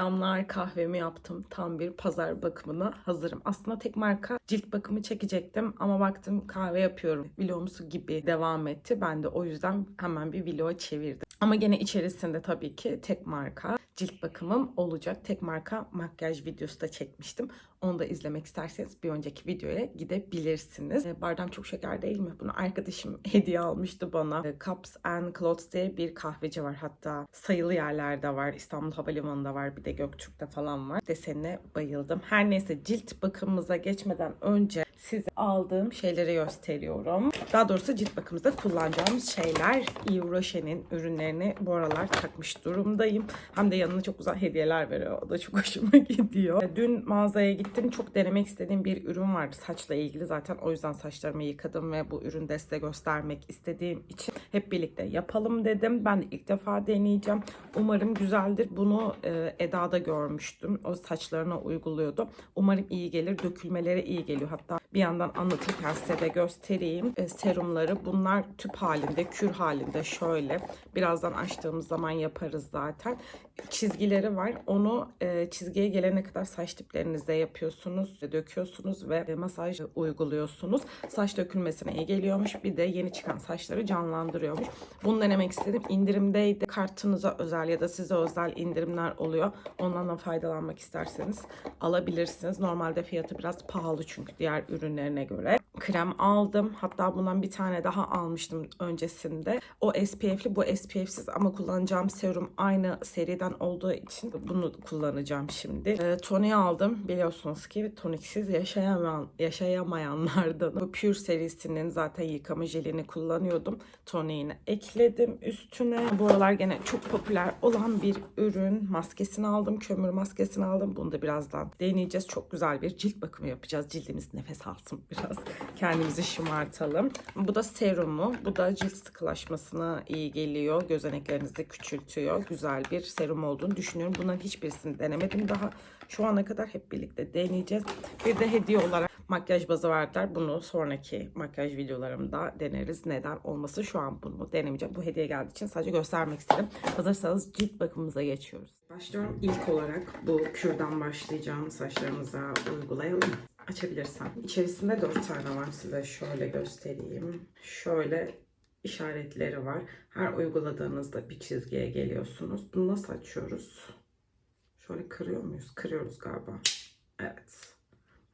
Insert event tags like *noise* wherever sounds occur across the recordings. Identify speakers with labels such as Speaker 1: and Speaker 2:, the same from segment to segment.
Speaker 1: Pınar kahvemi yaptım. Tam bir pazar bakımına hazırım. Aslında tek marka cilt bakımı çekecektim ama baktım kahve yapıyorum. Vlogumsu gibi devam etti. Ben de o yüzden hemen bir vloga çevirdim. Ama gene içerisinde tabii ki tek marka cilt bakımım olacak. Tek marka makyaj videosu da çekmiştim. Onu da izlemek isterseniz bir önceki videoya gidebilirsiniz. E, Bardağım çok şeker değil mi? Bunu arkadaşım *laughs* hediye almıştı bana. E, Cups and Clothes diye bir kahveci var. Hatta sayılı yerlerde var. İstanbul Havalimanı'nda var. Bir de Göktürk'te falan var. Desenine bayıldım. Her neyse cilt bakımımıza geçmeden önce size aldığım şeyleri gösteriyorum. Daha doğrusu cilt bakımımızda kullanacağımız şeyler. Yves Rocher'in ürünlerini bu aralar takmış durumdayım. Hem de yanına çok güzel hediyeler veriyor. O da çok hoşuma *laughs* gidiyor. Dün mağazaya gittim. Çok denemek istediğim bir ürün vardı saçla ilgili. Zaten o yüzden saçlarımı yıkadım ve bu ürünü size göstermek istediğim için hep birlikte yapalım dedim. Ben de ilk defa deneyeceğim. Umarım güzeldir. Bunu e, Eda'da görmüştüm. O saçlarına uyguluyordu. Umarım iyi gelir. Dökülmeleri iyi geliyor. Hatta bir yandan anlatırken size de göstereyim. E, serumları bunlar tüp halinde, kür halinde şöyle. Birazdan açtığımız zaman yaparız zaten. Çizgileri var. Onu e, çizgiye gelene kadar saç diplerinize yapıyorsunuz, döküyorsunuz ve e, masaj uyguluyorsunuz. Saç dökülmesine iyi geliyormuş. Bir de yeni çıkan saçları canlandırıyormuş. Bunu denemek istedim. İndirimdeydi. Kartınıza özel ya da size özel indirimler oluyor. Ondan da faydalanmak isterseniz alabilirsiniz. Normalde fiyatı biraz pahalı çünkü diğer ürünlerine göre. Krem aldım. Hatta bundan bir tane daha almıştım öncesinde. O SPF'li bu SPF'siz ama kullanacağım serum aynı seriden olduğu için bunu kullanacağım şimdi. E, toniği aldım. Biliyorsunuz ki toniksiz yaşayamayan, yaşayamayanlardan. Bu Pure serisinin zaten yıkama jelini kullanıyordum. Toniğini ekledim üstüne. Bu aralar gene çok popüler olan bir ürün. Maskesini aldım. Kömür maskesini aldım. Bunu da birazdan deneyeceğiz. Çok güzel bir cilt bakımı yapacağız. Cildimiz nefes alsın biraz. Kendimizi şımartalım. Bu da serumu. Bu da cilt sıkılaşmasına iyi geliyor. Gözeneklerinizi küçültüyor. Güzel bir serum olduğunu düşünüyorum. Bunların hiçbirisini denemedim daha. Şu ana kadar hep birlikte deneyeceğiz. Bir de hediye olarak makyaj bazı verdiler. Bunu sonraki makyaj videolarımda deneriz. Neden olması şu an bunu denemeyeceğim. Bu hediye geldiği için sadece göstermek istedim. Hazırsanız cilt bakımımıza geçiyoruz. Başlıyorum. İlk olarak bu kürdan başlayacağım. Saçlarımıza uygulayalım. Açabilirsem. İçerisinde 4 tane var. Size şöyle göstereyim. Şöyle işaretleri var. Her uyguladığınızda bir çizgiye geliyorsunuz. Bunu nasıl açıyoruz? Şöyle kırıyor muyuz? Kırıyoruz galiba. Evet.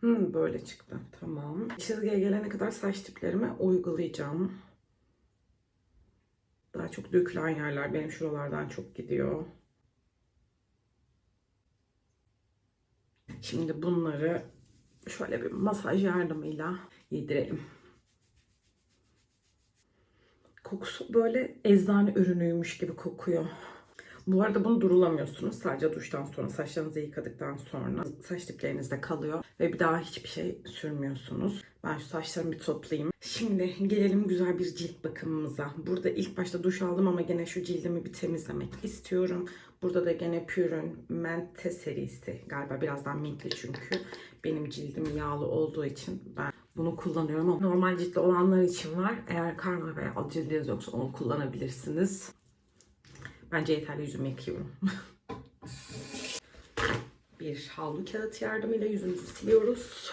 Speaker 1: Hmm, böyle çıktı. Tamam. Çizgiye gelene kadar saç tiplerime uygulayacağım. Daha çok dökülen yerler benim şuralardan çok gidiyor. Şimdi bunları şöyle bir masaj yardımıyla yedirelim. Kokusu böyle eczane ürünüymüş gibi kokuyor. Bu arada bunu durulamıyorsunuz. Sadece duştan sonra, saçlarınızı yıkadıktan sonra saç diplerinizde kalıyor. Ve bir daha hiçbir şey sürmüyorsunuz. Ben şu saçlarımı bir toplayayım. Şimdi gelelim güzel bir cilt bakımımıza. Burada ilk başta duş aldım ama gene şu cildimi bir temizlemek istiyorum. Burada da gene Pure'ün Mente serisi. Galiba birazdan mintli çünkü. Benim cildim yağlı olduğu için ben bunu kullanıyorum ama normal ciltli olanlar için var. Eğer karma veya cildiniz yoksa onu kullanabilirsiniz. Bence yeterli yüzümü yıkıyorum. *laughs* bir havlu kağıt yardımıyla yüzümüzü siliyoruz.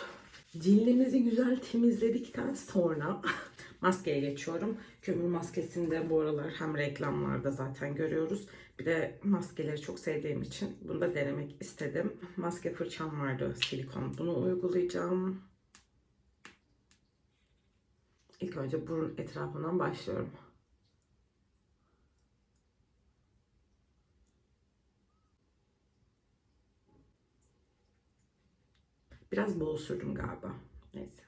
Speaker 1: Cildimizi güzel temizledikten sonra *laughs* maskeye geçiyorum. Kömür maskesini de bu aralar hem reklamlarda zaten görüyoruz. Bir de maskeleri çok sevdiğim için bunu da denemek istedim. Maske fırçam vardı silikon. Bunu uygulayacağım. İlk önce burun etrafından başlıyorum. Biraz bol sürdüm galiba. Neyse.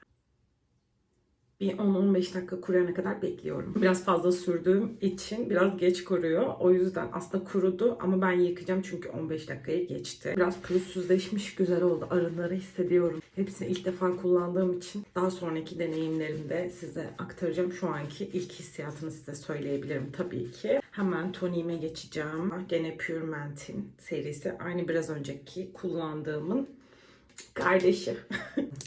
Speaker 1: Bir 10-15 dakika kuruyana kadar bekliyorum. Biraz fazla sürdüğüm için biraz geç kuruyor. O yüzden aslında kurudu ama ben yıkayacağım çünkü 15 dakikayı geçti. Biraz pürüzsüzleşmiş güzel oldu. Arınları hissediyorum. Hepsini ilk defa kullandığım için daha sonraki deneyimlerimde size aktaracağım. Şu anki ilk hissiyatını size söyleyebilirim tabii ki. Hemen toniğime geçeceğim. Gene Pure Ment'in serisi. Aynı biraz önceki kullandığımın kardeşi.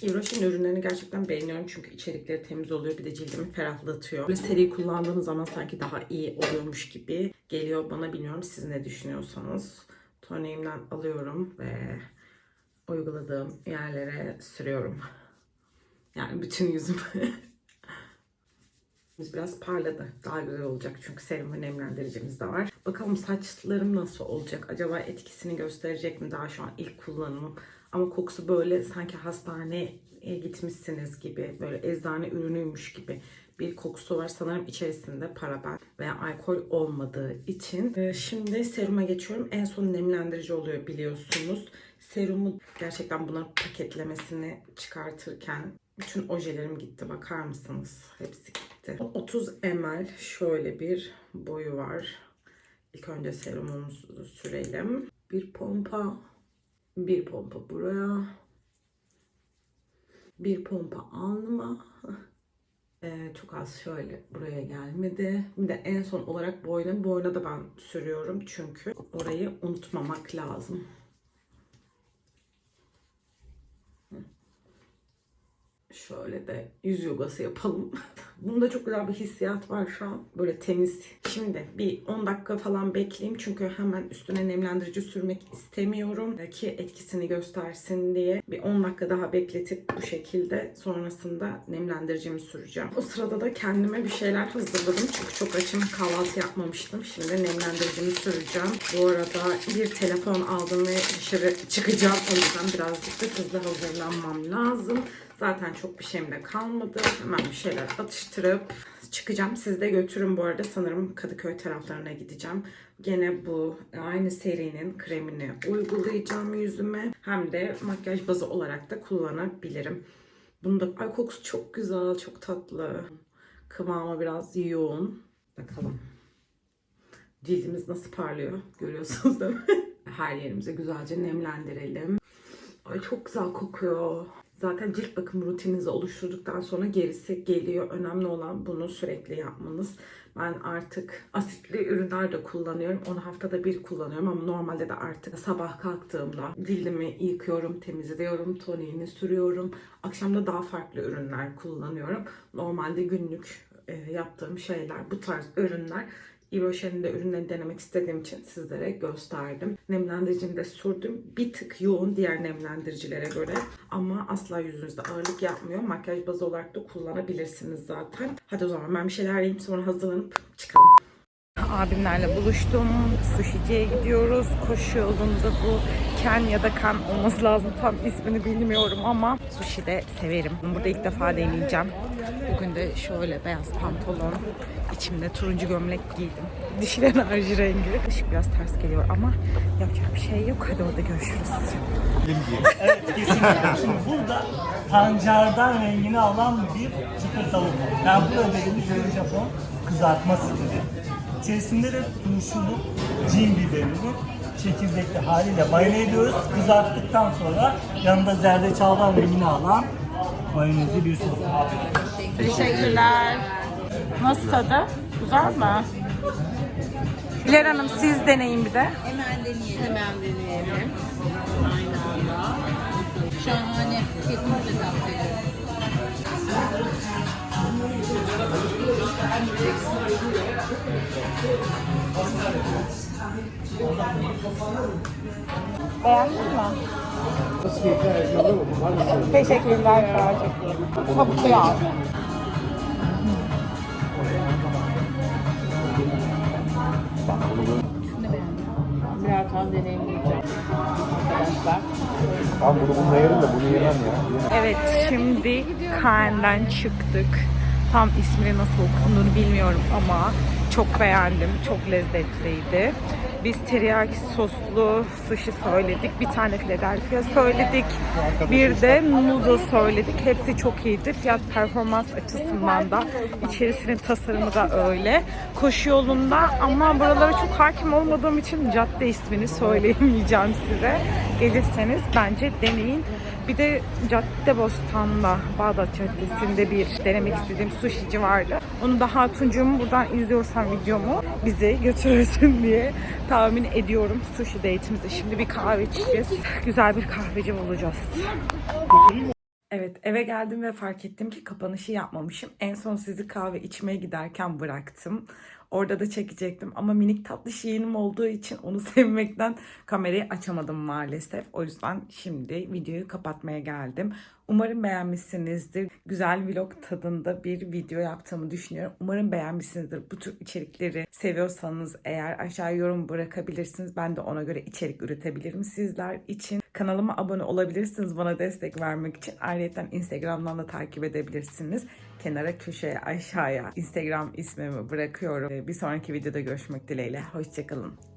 Speaker 1: Yves *laughs* ürünlerini gerçekten beğeniyorum çünkü içerikleri temiz oluyor bir de cildimi ferahlatıyor. Böyle seri kullandığınız zaman sanki daha iyi oluyormuş gibi geliyor bana bilmiyorum siz ne düşünüyorsanız. toniğimden alıyorum ve uyguladığım yerlere sürüyorum. Yani bütün yüzüm. Biz *laughs* biraz parladı. Daha güzel olacak çünkü serum nemlendiricimiz de var. Bakalım saçlarım nasıl olacak? Acaba etkisini gösterecek mi? Daha şu an ilk kullanımım. Ama kokusu böyle sanki hastaneye gitmişsiniz gibi, böyle eczane ürünüymüş gibi bir kokusu var. Sanırım içerisinde paraben veya alkol olmadığı için. Ee, Şimdi seruma geçiyorum. En son nemlendirici oluyor biliyorsunuz. Serumu gerçekten bunların paketlemesini çıkartırken bütün ojelerim gitti. Bakar mısınız? Hepsi gitti. 30 ml şöyle bir boyu var. İlk önce serumumuzu sürelim. Bir pompa, bir pompa buraya, bir pompa alnıma. *laughs* Ee, çok az şöyle buraya gelmedi. Bir de en son olarak boyna. Boyna da ben sürüyorum çünkü orayı unutmamak lazım. Şöyle de yüz yogası yapalım. *laughs* Bunda çok güzel bir hissiyat var şu an. Böyle temiz. Şimdi bir 10 dakika falan bekleyeyim. Çünkü hemen üstüne nemlendirici sürmek istemiyorum. Ki etkisini göstersin diye. Bir 10 dakika daha bekletip bu şekilde sonrasında nemlendiricimi süreceğim. O sırada da kendime bir şeyler hazırladım. Çünkü çok açım kahvaltı yapmamıştım. Şimdi nemlendiricimi süreceğim. Bu arada bir telefon aldım ve dışarı çıkacağım. O yüzden birazcık da hızlı hazırlanmam lazım. Zaten çok bir şeyim de kalmadı. Hemen bir şeyler atıştırıp çıkacağım. Siz de götürün bu arada. Sanırım Kadıköy taraflarına gideceğim. Gene bu aynı serinin kremini uygulayacağım yüzüme. Hem de makyaj bazı olarak da kullanabilirim. Bunda ay kokusu çok güzel, çok tatlı. Kıvamı biraz yoğun. Bakalım. Cildimiz nasıl parlıyor görüyorsunuz değil mi? *laughs* Her yerimize güzelce nemlendirelim. Ay çok güzel kokuyor. Zaten cilt bakım rutininizi oluşturduktan sonra gerisi geliyor. Önemli olan bunu sürekli yapmanız. Ben artık asitli ürünler de kullanıyorum. Onu haftada bir kullanıyorum ama normalde de artık sabah kalktığımda cildimi yıkıyorum, temizliyorum, toniğini sürüyorum. Akşamda daha farklı ürünler kullanıyorum. Normalde günlük e, yaptığım şeyler bu tarz ürünler. Iroşen'in de ürünlerini denemek istediğim için sizlere gösterdim. Nemlendiricimi de sürdüm. Bir tık yoğun diğer nemlendiricilere göre. Ama asla yüzünüzde ağırlık yapmıyor. Makyaj bazı olarak da kullanabilirsiniz zaten. Hadi o zaman ben bir şeyler yiyeyim sonra hazırlanıp çıkalım. Abimlerle buluştum. Sushi'ciye gidiyoruz. Koşu yolunda bu Ken ya da Kan olması lazım. Tam ismini bilmiyorum ama sushi de severim. Burada ilk defa deneyeceğim. Bugün de şöyle beyaz pantolon, içimde turuncu gömlek giydim. Dişil enerji rengi. Işık biraz ters geliyor ama yapacak bir şey yok. Hadi orada görüşürüz.
Speaker 2: Evet kesinlikle. Şimdi burada pancardan rengini alan bir çıtır tavuk. Ben burada dediğimiz bir Japon kızartma stili. İçerisinde de turşulu cin biberini çekirdekli haliyle marine ediyoruz. Kızarttıktan sonra yanında zerdeçaldan rengini alan mayonezli bir sos.
Speaker 1: Teşekkürler. Nasıl tadı? Güzel mi? Hilal Hanım siz deneyin bir de.
Speaker 3: Hemen deneyelim. Hemen deneyelim. Aynı anda. Şahane. Kesinlikle tavsiye ederim.
Speaker 1: Beğendin mi? Teşekkürler Feracığım. Tavuklu yağ.
Speaker 3: Birer tane deneyimleyeceğim. Arkadaşlar.
Speaker 4: Ben bunu bununla yerim de bunu yemem ya.
Speaker 1: Evet şimdi Kaan'dan çıktık. Tam ismini nasıl okunduğunu bilmiyorum ama çok beğendim. Çok lezzetliydi. Biz teriyaki soslu sushi söyledik. Bir tane Philadelphia söyledik. Bir de noodle söyledik. Hepsi çok iyiydi. Fiyat performans açısından da içerisinin tasarımı da öyle. Koşu yolunda ama buralara çok hakim olmadığım için cadde ismini söyleyemeyeceğim size. Gelirseniz bence deneyin. Bir de Caddebostan'da, Bağdat Caddesi'nde bir denemek istediğim sushici vardı. Onu da Hatuncuğum buradan izliyorsan videomu bizi götürürsün diye tahmin ediyorum sushi date'imize. Şimdi bir kahve içeceğiz. Güzel bir kahveci bulacağız. Evet eve geldim ve fark ettim ki kapanışı yapmamışım. En son sizi kahve içmeye giderken bıraktım. Orada da çekecektim ama minik tatlı yeğenim olduğu için onu *laughs* sevmekten kamerayı açamadım maalesef. O yüzden şimdi videoyu kapatmaya geldim. Umarım beğenmişsinizdir. Güzel vlog tadında bir video yaptığımı düşünüyorum. Umarım beğenmişsinizdir. Bu tür içerikleri seviyorsanız eğer aşağı yorum bırakabilirsiniz. Ben de ona göre içerik üretebilirim sizler için. Kanalıma abone olabilirsiniz bana destek vermek için. Ayrıca Instagram'dan da takip edebilirsiniz. Kenara köşeye aşağıya Instagram ismimi bırakıyorum. Bir sonraki videoda görüşmek dileğiyle. Hoşçakalın.